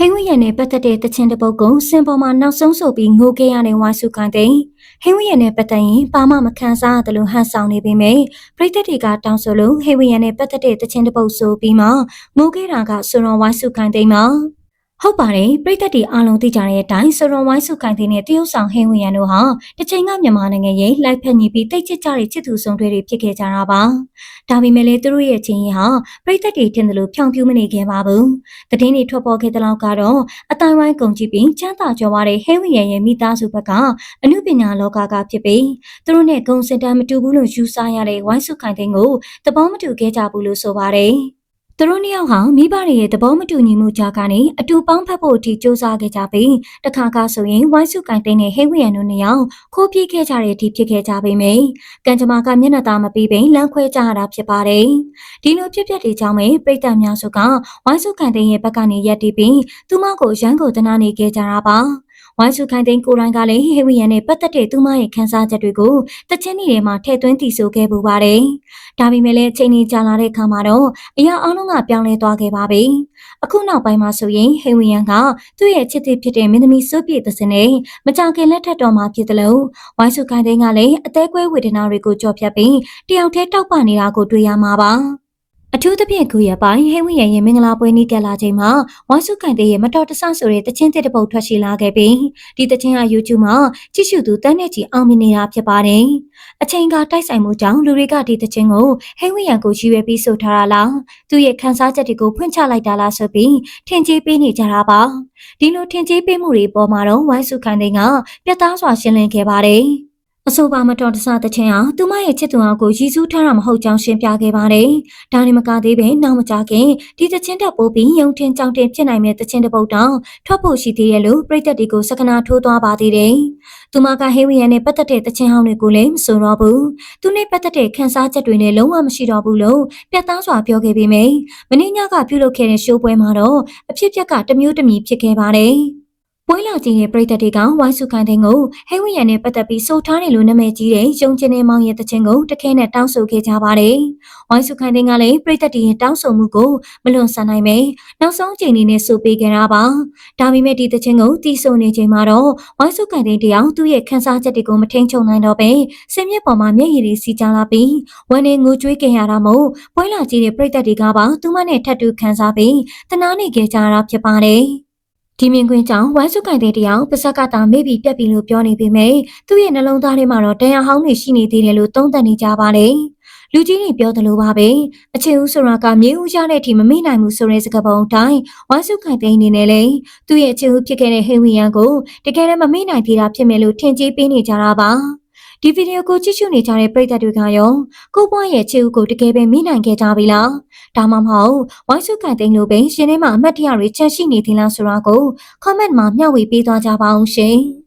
ဟိန်းဝရနဲ့ပတ်သက်တဲ့တခြင်းတစ်ပုဒ်ကိုစင်ပေါ်မှာနောက်ဆုံးဆိုပြီးငိုခဲ့ရတဲ့ဝိုင်းစုခိုင်တဲ့ဟိန်းဝရနဲ့ပတ်သက်ရင်ဘာမှမခံစားရတယ်လို့ဟန်ဆောင်နေပေမဲ့ပရိသတ်တွေကတောင်းဆိုလို့ဟိန်းဝရနဲ့ပတ်သက်တဲ့တခြင်းတစ်ပုဒ်ဆိုပြီးမှငိုခဲ့တာကဆိုတော့ဝိုင်းစုခိုင်တဲ့မှာ ဟုတ်ပါတယ်ပြည်သက်တွေအားလုံးသိကြတဲ့အတိုင်းဆိုရွန်ဝိုင်းစုခိုင်တဲ့နဲ့တရုတ်ဆောင်ဟင်းဝင်ရန်တို့ဟာတစ်ချိန်ကမြန်မာနိုင်ငံရဲ့လိုက်ဖက်ညီပြီးတိတ်ကျကြတဲ့ချစ်သူဆုံးတွေဖြစ်ခဲ့ကြတာပါဒါပေမဲ့လည်းသူတို့ရဲ့ချင်းရင်ဟာပြည်သက်တွေတင်တယ်လို့ဖြောင်ပြူမနေခဲ့ပါဘူးတည်င်းတွေထွက်ပေါ်ခဲ့တဲ့လောက်ကတော့အတိုင်းဝိုင်းကုန်ကြည့်ပြီးချမ်းသာကြွားတဲ့ဟင်းဝင်ရန်ရဲ့မိသားစုဘက်ကအမှုပညာလောကကဖြစ်ပြီးသူတို့နဲ့ဂုံစင်တန်မတူဘူးလို့ယူဆရတဲ့ဝိုင်းစုခိုင်တဲ့ကိုသဘောမတူခဲ့ကြဘူးလို့ဆိုပါတယ် သူတို့နှစ်ယောက်ဟာမိဘတွေရဲ့သဘောမတူညီမှုကြားကနေအတူပေါင်းဖက်ဖို့အထိစူးစမ်းခဲ့ကြပြီးတခါကဆိုရင်ဝိုင်းစုကင်သိန်းနဲ့ဟိဝီယန်တို့နှစ်ယောက်ခိုးပြေးခဲ့ကြတဲ့အထိဖြစ်ခဲ့ကြပေမယ့်ကံကြမ္မာကမျက်နှာသားမပြီးပင်လမ်းခွဲကြရတာဖြစ်ပါတယ်။ဒီလိုဖြစ်ပျက်တွေကြောင့်ပဲပြည်တများစုကဝိုင်းစုကင်သိန်းရဲ့ဘက်ကနေရက်တီးပြီးသူမကိုရန်ကိုတနာနေခဲ့ကြတာပါ။ ဝိုင်းစုခိုင်သိန်းကိုရိုင်းကလည်းဟေဝီယန်နဲ့ပတ်သက်တဲ့သူမရဲ့ခန်းစားချက်တွေကိုတချင်းနေထဲမှာထည့်သွင်းတည်ဆိုခဲ့ပူပါတယ်။ဒါပေမဲ့လည်းအချိန်ကြီးကြာလာတဲ့အခါမှာတော့အရာအလုံးကပြောင်းလဲသွားခဲ့ပါပြီ။အခုနောက်ပိုင်းမှာဆိုရင်ဟေဝီယန်ကသူ့ရဲ့ချစ်သူဖြစ်တဲ့မင်းသမီးစိုးပြေသစင်နဲ့မကြခင်လက်ထက်တော်မှာဖြစ်တယ်လို့ဝိုင်းစုခိုင်သိန်းကလည်းအသေးကွဲဝေဒနာတွေကိုကြော်ဖြတ်ပြီးတယောက်တည်းတောက်ပနေတာကိုတွေ့ရမှာပါ။ အထူးသဖြင့်ခုရပိုင်းဟိဝိယန်ရဲ့မင်္ဂလာပွဲနေ့ကလာချိန်မှာဝမ်စုကန်တဲ့ရဲ့မတော်တဆဆိုတဲ့တခြင်းတစ်ပုတ်ထွက်ရှိလာခဲ့ပြီးဒီတခြင်းဟာ YouTube မှာကြည့်ရှုသူတန်းနဲ့ချီအောင်မြင်နေတာဖြစ်ပါတယ်။အချိန်ကတိုက်ဆိုင်မှုကြောင့်လူတွေကဒီတခြင်းကိုဟိဝိယန်ကိုကြီးရွယ်ပြီးဆိုထားတာလားသူရဲ့ခန်းစားချက်တွေကိုဖွင့်ချလိုက်တာလားဆိုပြီးထင်ကြီးပေးနေကြတာပါ။ဒီလိုထင်ကြီးပေးမှုတွေပေါ်မှာတော့ဝမ်စုကန်တဲ့ကပြတ်သားစွာရှင်းလင်းခဲ့ပါတယ်။ အဆိုပါမတော်တဆတဲ့ချင်းဟာသူမရဲ့ချစ်သူအောင်ကိုရည်စူးထားတာမဟုတ်ကြောင်းရှင်းပြခဲ့ပါတယ်။ဒါနဲ့မကသေးပဲနောက်မကြခင်ဒီတချင်းတက်ပိုးပြီးယုံထင်ကြောင်တင်ဖြစ်နိုင်တဲ့တချင်းတစ်ပုတ်တောင်ထွက်ဖို့ရှိသေးရဲ့လို့ပြည်သက်တွေကိုစကနာထိုးသွားပါသေးတယ်။သူမကဟေဝီယန်နဲ့ပတ်သက်တဲ့တချင်းဟောင်းတွေကိုလည်းမဆိုတော့ဘူး။သူနဲ့ပတ်သက်တဲ့ခန်းစားချက်တွေနဲ့လုံးဝမရှိတော့ဘူးလို့ပြတ်သားစွာပြောခဲ့ပေမယ့်မင်းညကပြုလုပ်ခဲ့တဲ့ရှိုးပွဲမှာတော့အဖြစ်ပြက်ကတမျိုးတမီဖြစ်ခဲ့ပါတယ်။ ပွဲလာကြီးတဲ့ပြည်သက်တွေကဝိုင်းစုခိုင်တဲ့ကိုဟဲဝီယန်နဲ့ပတ်သက်ပြီးစိုးထားတယ်လို့နာမည်ကြီးတဲ့ရုံချင်းနေမောင်ရဲ့တခြင်းကိုတခဲနဲ့တောင်းဆိုခဲ့ကြပါတယ်။ဝိုင်းစုခိုင်တဲ့ကလည်းပြည်သက်တွေရဲ့တောင်းဆိုမှုကိုမလွန်ဆန်နိုင်ပဲနောက်ဆုံးချိန်နေနဲ့ဆိုပေးခဲ့တာပါ။ဒါပေမဲ့ဒီတခြင်းကိုတီးဆိုနေချိန်မှာတော့ဝိုင်းစုခိုင်တဲ့တယောက်သူ့ရဲ့ခန်းစားချက်တွေကိုမထိန်ချုံနိုင်တော့ပဲစင်မြက်ပေါ်မှာမျက်ရည်တွေစီးကြလာပြီးဝမ်းနဲ့ငိုကြွေးခဲ့ရတာမို့ပွဲလာကြီးတဲ့ပြည်သက်တွေကပါသူမနဲ့ထပ်တူခန်းစားပြီးတနာနေခဲ့ကြတာဖြစ်ပါတယ်။ ဒီမြင်ကွင်းကြောင့်ဝမ်းစုကင်တဲ့တယောက်ပါဇက်ကတာမေ့ပြီးပြက်ပြီးလို့ပြောနေပေမဲ့သူ့ရဲ့နှလုံးသားထဲမှာတော့တရားဟောင်းတွေရှိနေသေးတယ်လို့သုံးသပ်နေကြပါလေလူကြီးတွေပြောသလိုပါပဲအချင်းဦးဆိုတာကမြေဦးရတဲ့အထိမမေ့နိုင်ဘူးဆိုတဲ့စကားပုံအတိုင်းဝမ်းစုကင်တဲ့အနေနဲ့လေသူ့ရဲ့အချင်းဦးဖြစ်ခဲ့တဲ့ဟေဝီယန်ကိုတကယ်လည်းမမေ့နိုင်သေးတာဖြစ်မယ်လို့ထင်ကြီးပေးနေကြတာပါ ဒီဗီဒီယိုကိုကြည့်ရှုနေကြတဲ့ပရိသတ်တွေကရောကိုပွားရဲ့ချစ်ဦးကိုတကယ်ပဲမိနိုင်ခဲ့ကြပြီလားဒါမှမဟုတ်ဝိုင်းစုကန်သိန်းလိုပဲရှင်ထဲမှာအမှတ်တရတွေချက်ရှိနေသလားဆိုတာကို comment မှာမျှဝေပေးသွားကြပါအောင်ရှင်။